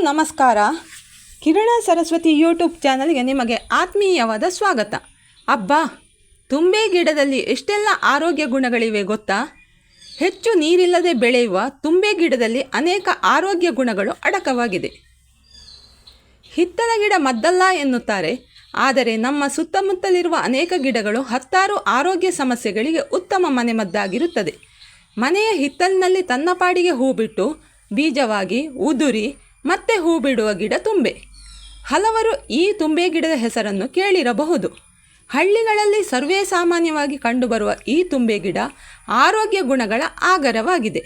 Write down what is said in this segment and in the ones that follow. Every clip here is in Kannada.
ನಮಸ್ಕಾರ. ಕಿರಣ ಸರಸ್ವತಿ ಯೂಟ್ಯೂಬ್ ಚಾನಲ್ಗೆ ನಿಮಗೆ ಆತ್ಮೀಯವಾದ ಸ್ವಾಗತ. ಅಬ್ಬಾ, ತುಂಬೆ ಗಿಡದಲ್ಲಿ ಎಷ್ಟೆಲ್ಲ ಆರೋಗ್ಯ ಗುಣಗಳಿವೆ ಗೊತ್ತಾ? ಹೆಚ್ಚು ನೀರಿಲ್ಲದೆ ಬೆಳೆಯುವ ತುಂಬೆ ಗಿಡದಲ್ಲಿ ಅನೇಕ ಆರೋಗ್ಯ ಗುಣಗಳು ಅಡಕವಾಗಿದೆ. ಹಿತ್ತಲ ಗಿಡ ಮದ್ದಲ್ಲ ಎನ್ನುತ್ತಾರೆ. ಆದರೆ ನಮ್ಮ ಸುತ್ತಮುತ್ತಲಿರುವ ಅನೇಕ ಗಿಡಗಳು ಹತ್ತಾರು ಆರೋಗ್ಯ ಸಮಸ್ಯೆಗಳಿಗೆ ಉತ್ತಮ ಮನೆಮದ್ದಾಗಿರುತ್ತದೆ. ಮನೆಯ ಹಿತ್ತಲಿನಲ್ಲಿ ತನ್ನ ಪಾಡಿಗೆ ಹೂ ಬಿಟ್ಟು ಬೀಜವಾಗಿ, ಉದುರಿ ಮತ್ತೆ ಹೂ ಬಿಡುವ ಗಿಡ ತುಂಬೆ. ಹಲವರು ಈ ತುಂಬೆ ಗಿಡದ ಹೆಸರನ್ನು ಕೇಳಿರಬಹುದು. ಹಳ್ಳಿಗಳಲ್ಲಿ ಸರ್ವೇ ಸಾಮಾನ್ಯವಾಗಿ ಕಂಡುಬರುವ ಈ ತುಂಬೆ ಗಿಡ ಆರೋಗ್ಯ ಗುಣಗಳ ಆಗರವಾಗಿದೆ.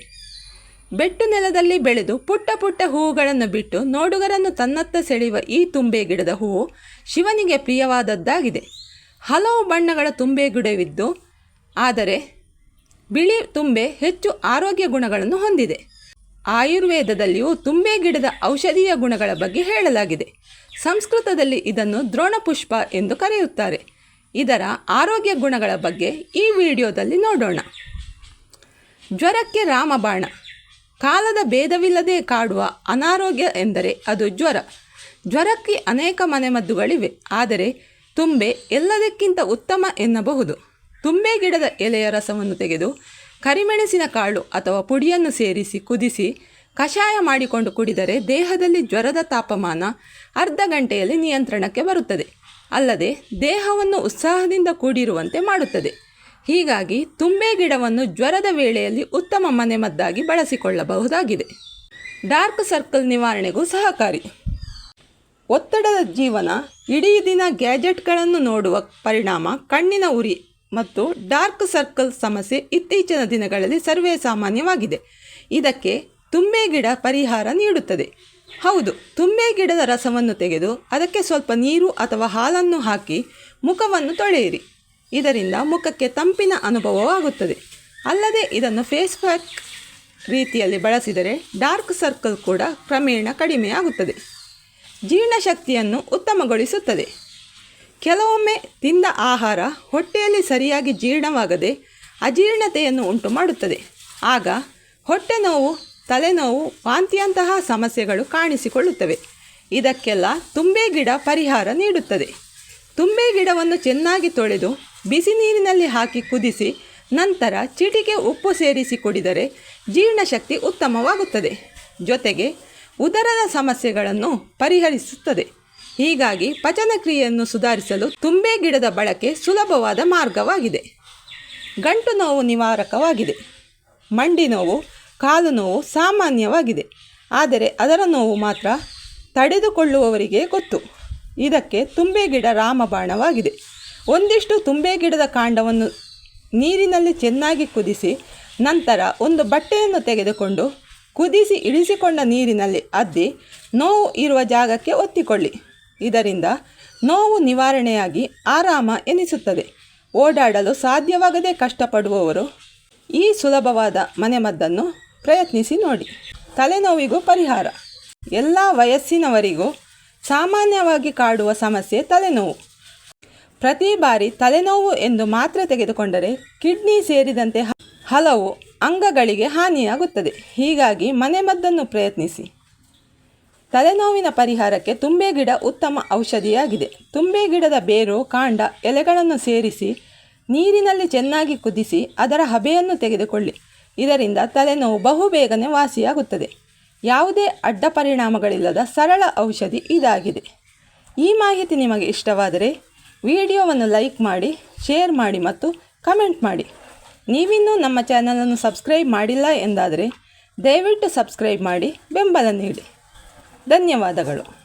ಬೆಟ್ಟು ನೆಲದಲ್ಲಿ ಬೆಳೆದು ಪುಟ್ಟ ಪುಟ್ಟ ಹೂವುಗಳನ್ನು ಬಿಟ್ಟು ನೋಡುಗರನ್ನು ತನ್ನತ್ತ ಸೆಳೆಯುವ ಈ ತುಂಬೆ ಗಿಡದ ಹೂವು ಶಿವನಿಗೆ ಪ್ರಿಯವಾದದ್ದಾಗಿದೆ. ಹಲವು ಬಣ್ಣಗಳ ತುಂಬೆ ಗಿಡವಿದ್ದು, ಆದರೆ ಬಿಳಿ ತುಂಬೆ ಹೆಚ್ಚು ಆರೋಗ್ಯ ಗುಣಗಳನ್ನು ಹೊಂದಿದೆ. ಆಯುರ್ವೇದದಲ್ಲಿಯೂ ತುಂಬೆ ಗಿಡದ ಔಷಧೀಯ ಗುಣಗಳ ಬಗ್ಗೆ ಹೇಳಲಾಗಿದೆ. ಸಂಸ್ಕೃತದಲ್ಲಿ ಇದನ್ನು ದ್ರೋಣಪುಷ್ಪ ಎಂದು ಕರೆಯುತ್ತಾರೆ. ಇದರ ಆರೋಗ್ಯ ಗುಣಗಳ ಬಗ್ಗೆ ಈ ವಿಡಿಯೋದಲ್ಲಿ ನೋಡೋಣ. ಜ್ವರಕ್ಕೆ ರಾಮಬಾಣ. ಕಾಲದ ಭೇದವಿಲ್ಲದೆ ಕಾಡುವ ಅನಾರೋಗ್ಯ ಎಂದರೆ ಅದು ಜ್ವರ. ಜ್ವರಕ್ಕೆ ಅನೇಕ ಮನೆಮದ್ದುಗಳಿವೆ. ಆದರೆ ತುಂಬೆ ಎಲ್ಲದಕ್ಕಿಂತ ಉತ್ತಮ ಎನ್ನಬಹುದು. ತುಂಬೆ ಗಿಡದ ಎಲೆಯ ರಸವನ್ನು ತೆಗೆದು ಕರಿಮೆಣಸಿನ ಕಾಳು ಅಥವಾ ಪುಡಿಯನ್ನು ಸೇರಿಸಿ ಕುದಿಸಿ ಕಷಾಯ ಮಾಡಿಕೊಂಡು ಕುಡಿದರೆ ದೇಹದಲ್ಲಿ ಜ್ವರದ ತಾಪಮಾನ ಅರ್ಧ ಗಂಟೆಯಲ್ಲಿ ನಿಯಂತ್ರಣಕ್ಕೆ ಬರುತ್ತದೆ. ಅಲ್ಲದೆ, ದೇಹವನ್ನು ಉತ್ಸಾಹದಿಂದ ಕೂಡಿರುವಂತೆ ಮಾಡುತ್ತದೆ. ಹೀಗಾಗಿ, ತುಂಬೆ ಗಿಡವನ್ನು ಜ್ವರದ ವೇಳೆಯಲ್ಲಿ ಉತ್ತಮ ಮನೆಮದ್ದಾಗಿ ಬಳಸಿಕೊಳ್ಳಬಹುದಾಗಿದೆ. ಡಾರ್ಕ್ ಸರ್ಕಲ್ ನಿವಾರಣೆಗೂ ಸಹಕಾರಿ. ಒತ್ತಡದ ಜೀವನ, ಇಡೀ ದಿನ ಗ್ಯಾಜೆಟ್ಗಳನ್ನು ನೋಡುವ ಪರಿಣಾಮ ಕಣ್ಣಿನ ಉರಿ ಮತ್ತು ಡಾರ್ಕ್ ಸರ್ಕಲ್ ಸಮಸ್ಯೆ ಇತ್ತೀಚಿನ ದಿನಗಳಲ್ಲಿ ಸರ್ವೇ ಸಾಮಾನ್ಯವಾಗಿದೆ. ಇದಕ್ಕೆ ತುಂಬೆ ಗಿಡ ಪರಿಹಾರ ನೀಡುತ್ತದೆ. ಹೌದು, ತುಂಬೆ ಗಿಡದ ರಸವನ್ನು ತೆಗೆದು ಅದಕ್ಕೆ ಸ್ವಲ್ಪ ನೀರು ಅಥವಾ ಹಾಲನ್ನು ಹಾಕಿ ಮುಖವನ್ನು ತೊಳೆಯಿರಿ. ಇದರಿಂದ ಮುಖಕ್ಕೆ ತಂಪಿನ ಅನುಭವವಾಗುತ್ತದೆ. ಅಲ್ಲದೆ ಇದನ್ನು ಫೇಸ್ ಪ್ಯಾಕ್ ರೀತಿಯಲ್ಲಿ ಬಳಸಿದರೆ ಡಾರ್ಕ್ ಸರ್ಕಲ್ ಕೂಡ ಕ್ರಮೇಣ ಕಡಿಮೆಯಾಗುತ್ತದೆ. ಜೀರ್ಣಶಕ್ತಿಯನ್ನು ಉತ್ತಮಗೊಳಿಸುತ್ತದೆ. ಕೆಲವೊಮ್ಮೆ ತಿಂದ ಆಹಾರ ಹೊಟ್ಟೆಯಲ್ಲಿ ಸರಿಯಾಗಿ ಜೀರ್ಣವಾಗದೆ ಅಜೀರ್ಣತೆಯನ್ನು ಉಂಟು ಮಾಡುತ್ತದೆ. ಆಗ ಹೊಟ್ಟೆ ನೋವು ತಲೆನೋವು ವಾಂತಿಯಂತಹ ಸಮಸ್ಯೆಗಳು ಕಾಣಿಸಿಕೊಳ್ಳುತ್ತವೆ. ಇದಕ್ಕೆಲ್ಲ ತುಂಬೆ ಗಿಡ ಪರಿಹಾರ ನೀಡುತ್ತದೆ. ತುಂಬೆ ಗಿಡವನ್ನು ಚೆನ್ನಾಗಿ ತೊಳೆದು ಬಿಸಿ ನೀರಿನಲ್ಲಿ ಹಾಕಿ ಕುದಿಸಿ ನಂತರ ಚಿಟಿಕೆ ಉಪ್ಪು ಸೇರಿಸಿ ಕುಡಿದರೆ ಜೀರ್ಣಶಕ್ತಿ ಉತ್ತಮವಾಗುತ್ತದೆ. ಜೊತೆಗೆ ಉದರದ ಸಮಸ್ಯೆಗಳನ್ನು ಪರಿಹರಿಸುತ್ತದೆ. ಹೀಗಾಗಿ ಪಚನಕ್ರಿಯೆಯನ್ನು ಸುಧಾರಿಸಲು ತುಂಬೆ ಗಿಡದ ಬಳಕೆ ಸುಲಭವಾದ ಮಾರ್ಗವಾಗಿದೆ. ಗಂಟು ನೋವು ನಿವಾರಕವಾಗಿದೆ. ಮಂಡಿ ನೋವು, ಕಾಲು ನೋವು ಸಾಮಾನ್ಯವಾಗಿದೆ. ಆದರೆ ಅದರ ನೋವು ಮಾತ್ರ ತಡೆದುಕೊಳ್ಳುವವರಿಗೆ ಗೊತ್ತು. ಇದಕ್ಕೆ ತುಂಬೆ ಗಿಡ ರಾಮಬಾಣವಾಗಿದೆ. ಒಂದಿಷ್ಟು ತುಂಬೆ ಗಿಡದ ಕಾಂಡವನ್ನು ನೀರಿನಲ್ಲಿ ಚೆನ್ನಾಗಿ ಕುದಿಸಿ, ನಂತರ ಒಂದು ಬಟ್ಟೆಯನ್ನು ತೆಗೆದುಕೊಂಡು ಕುದಿಸಿ ಇಳಿಸಿಕೊಂಡ ನೀರಿನಲ್ಲಿ ಅದ್ದಿ ನೋವು ಇರುವ ಜಾಗಕ್ಕೆ ಒತ್ತಿಕೊಳ್ಳಿ. ಇದರಿಂದ ನೋವು ನಿವಾರಣೆಯಾಗಿ ಆರಾಮ ಎನಿಸುತ್ತದೆ. ಓಡಾಡಲು ಸಾಧ್ಯವಾಗದೆ ಕಷ್ಟಪಡುವವರು ಈ ಸುಲಭವಾದ ಮನೆಮದ್ದನ್ನು ಪ್ರಯತ್ನಿಸಿ ನೋಡಿ. ತಲೆನೋವಿಗೂ ಪರಿಹಾರ. ಎಲ್ಲ ವಯಸ್ಸಿನವರಿಗೂ ಸಾಮಾನ್ಯವಾಗಿ ಕಾಡುವ ಸಮಸ್ಯೆ ತಲೆನೋವು. ಪ್ರತಿ ಬಾರಿ ತಲೆನೋವು ಎಂದು ಮಾತ್ರ ತೆಗೆದುಕೊಂಡರೆ ಕಿಡ್ನಿ ಸೇರಿದಂತೆ ಹಲವು ಅಂಗಗಳಿಗೆ ಹಾನಿಯಾಗುತ್ತದೆ. ಹೀಗಾಗಿ ಮನೆಮದ್ದನ್ನು ಪ್ರಯತ್ನಿಸಿ. ತಲೆನೋವಿನ ಪರಿಹಾರಕ್ಕೆ ತುಂಬೆ ಗಿಡ ಉತ್ತಮ ಔಷಧಿಯಾಗಿದೆ. ತುಂಬೆ ಗಿಡದ ಬೇರು, ಕಾಂಡ, ಎಲೆಗಳನ್ನು ಸೇರಿಸಿ, ನೀರಿನಲ್ಲಿ ಚೆನ್ನಾಗಿ ಕುದಿಸಿ, ಅದರ ಹಬೆಯನ್ನು ತೆಗೆದುಕೊಳ್ಳಿ. ಇದರಿಂದ ತಲೆನೋವು ಬಹುಬೇಗನೆ ವಾಸಿಯಾಗುತ್ತದೆ. ಯಾವುದೇ ಅಡ್ಡ ಪರಿಣಾಮಗಳಿಲ್ಲದ ಸರಳ ಔಷಧಿ ಇದಾಗಿದೆ. ಈ ಮಾಹಿತಿ ನಿಮಗೆ ಇಷ್ಟವಾದರೆ ವಿಡಿಯೋವನ್ನು ಲೈಕ್ ಮಾಡಿ, ಶೇರ್ ಮಾಡಿ ಮತ್ತು ಕಮೆಂಟ್ ಮಾಡಿ. ನೀವಿನ್ನೂ ನಮ್ಮ ಚಾನಲನ್ನು ಸಬ್ಸ್ಕ್ರೈಬ್ ಮಾಡಿಲ್ಲ ಎಂದಾದರೆ ದಯವಿಟ್ಟು ಸಬ್ಸ್ಕ್ರೈಬ್ ಮಾಡಿ, ಬೆಂಬಲ ನೀಡಿ. ಧನ್ಯವಾದಗಳು.